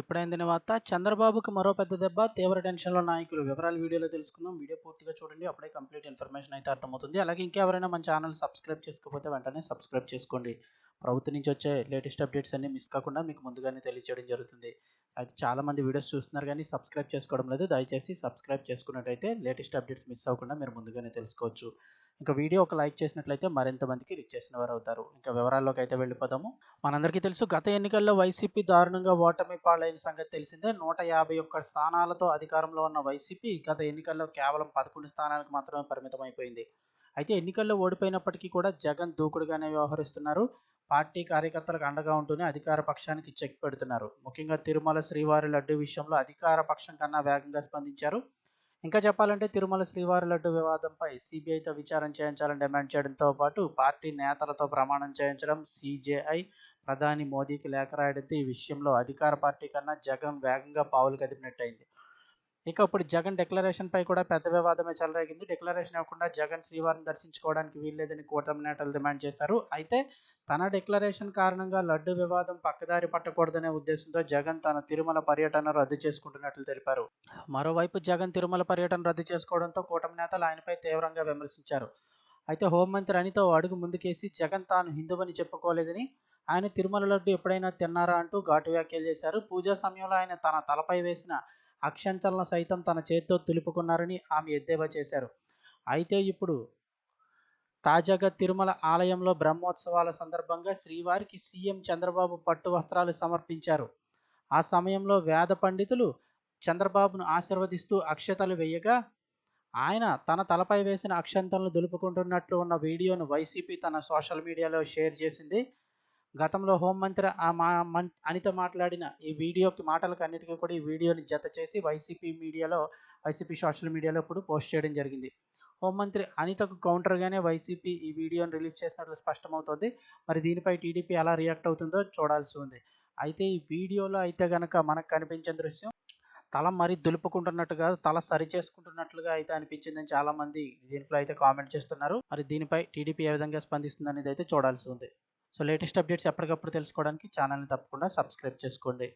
ఇప్పుడైన వార్త చంద్రబాబుకు మరో పెద్ద దెబ్బ తీవ్ర టెన్షన్లో నాయకులు. వివరాలు వీడియోలో తెలుసుకుందాం. వీడియో పూర్తిగా చూడండి. అప్పుడే కంప్లీట్ ఇన్ఫర్మేషన్ అయితే అర్థమవుతుంది. అలాగే ఇంకెవరైనా మన ఛానల్ సబ్స్క్రైబ్ చేసుకోకపోతే వెంటనే సబ్స్క్రైబ్ చేసుకోండి. ప్రభుత్వం నుంచి వచ్చే లేటెస్ట్ అప్డేట్స్ అన్ని మిస్ కాకుండా మీకు ముందుగానే తెలియచేయడం జరుగుతుంది. అయితే చాలా మంది వీడియోస్ చూస్తున్నారు కానీ సబ్స్క్రైబ్ చేసుకోవడం లేదు. దయచేసి సబ్స్క్రైబ్ చేసుకున్నట్టయితే లేటెస్ట్ అప్డేట్స్ మిస్ అవ్వకుండా మీరు ముందుగానే తెలుసుకోవచ్చు. ఇంకా వీడియో ఒక లైక్ చేసినట్లయితే మరింత మందికి రీచ్ చేసిన వారు అవుతారు. ఇంకా వివరాల్లోకి అయితే వెళ్ళిపోదాము. మనందరికీ తెలుసు గత ఎన్నికల్లో వైసీపీ దారుణంగా ఓటమి పాలైన సంగతి తెలిసిందే. నూట యాభై ఒక్క స్థానాలతో అధికారంలో ఉన్న వైసీపీ గత ఎన్నికల్లో కేవలం పదకొండు స్థానాలకు మాత్రమే పరిమితం అయిపోయింది అయితే ఎన్నికల్లో ఓడిపోయినప్పటికీ కూడా జగన్ దూకుడుగానే వ్యవహరిస్తున్నారు. పార్టీ కార్యకర్తలకు అండగా ఉంటూనే అధికార పక్షానికి చెక్ పెడుతున్నారు. ముఖ్యంగా తిరుమల శ్రీవారి లడ్డు విషయంలో అధికార పక్షం కన్నా వేగంగా స్పందించారు. ఇంకా చెప్పాలంటే తిరుమల శ్రీవారి లడ్డు వివాదంపై సిబిఐతో విచారణ చేయించాలని డిమాండ్ చేయడంతో పాటు పార్టీ నేతలతో ప్రమాణం చేయించడం సిజేఐ ప్రధాని మోదీకి లేఖ రాయడంతో ఈ విషయంలో అధికార పార్టీ కన్నా జగన్ వేగంగా పావులు కదిపినట్టయింది. ఇక ఇప్పుడు జగన్ డిక్లరేషన్ పై కూడా పెద్ద వివాదమే చెలరేగింది. డిక్లరేషన్ ఇవ్వకుండా జగన్ శ్రీవారిని దర్శించుకోవడానికి వీల్లేదని కూటమి నేతలు డిమాండ్ చేశారు. అయితే తన డిక్లరేషన్ కారణంగా లడ్డు వివాదం పక్కదారి పట్టకూడదనే ఉద్దేశంతో జగన్ తన తిరుమల పర్యటన రద్దు చేసుకుంటున్నట్లు తెలిపారు. మరోవైపు జగన్ తిరుమల పర్యటన రద్దు చేసుకోవడంతో కూటమి నేతలు ఆయనపై తీవ్రంగా విమర్శించారు. అయితే హోంమంత్రి అనితో అడుగు ముందుకేసి జగన్ తాను హిందువని చెప్పుకోలేదని ఆయన తిరుమల లడ్డు ఎప్పుడైనా తిన్నారా అంటూ ఘాటు వ్యాఖ్యలు చేశారు. పూజా సమయంలో ఆయన తన తలపై వేసిన అక్షంతలను సైతం తన చేతితో తులుపుకున్నారని ఆమె ఎద్దేవా చేశారు. అయితే ఇప్పుడు తాజాగా తిరుమల ఆలయంలో బ్రహ్మోత్సవాల సందర్భంగా శ్రీవారికి సీఎం చంద్రబాబు పట్టు వస్త్రాలు సమర్పించారు. ఆ సమయంలో వేద పండితులు చంద్రబాబును ఆశీర్వదిస్తూ అక్షతలు వేయగా ఆయన తన తలపై వేసిన అక్షంతలను దులుపుకుంటున్నట్లు ఉన్న వీడియోను వైసీపీ తన సోషల్ మీడియాలో షేర్ చేసింది. గతంలో హోంమంత్రి ఆ మా మన్- అనిత మాట్లాడిన ఈ వీడియోకి మాటలకు అన్నిటికీ కూడా ఈ వీడియోని జత చేసి వైసీపీ మీడియాలో వైసీపీ సోషల్ మీడియాలో ఇప్పుడు పోస్ట్ చేయడం జరిగింది. హోంమంత్రి అనితకు కౌంటర్గానే వైసీపీ ఈ వీడియోని రిలీజ్ చేసినట్లు స్పష్టమవుతోంది. మరి దీనిపై టీడీపీ ఎలా రియాక్ట్ అవుతుందో చూడాల్సి ఉంది. అయితే ఈ వీడియోలో అయితే గనక మనకు కనిపించిన దృశ్యం తల మరీ దులుపుకుంటున్నట్టుగా తల సరి చేసుకుంటున్నట్లుగా అయితే అనిపించిందని చాలా మంది దీంట్లో అయితే కామెంట్ చేస్తున్నారు. మరి దీనిపై టీడీపీ ఏ విధంగా స్పందిస్తుంది అనేది అయితే చూడాల్సి ఉంది. సో లేటెస్ట్ అప్డేట్స్ ఎప్పటికప్పుడు తెలుసుకోవడానికి ఛానల్ని తప్పకుండా సబ్స్క్రైబ్ చేసుకోండి.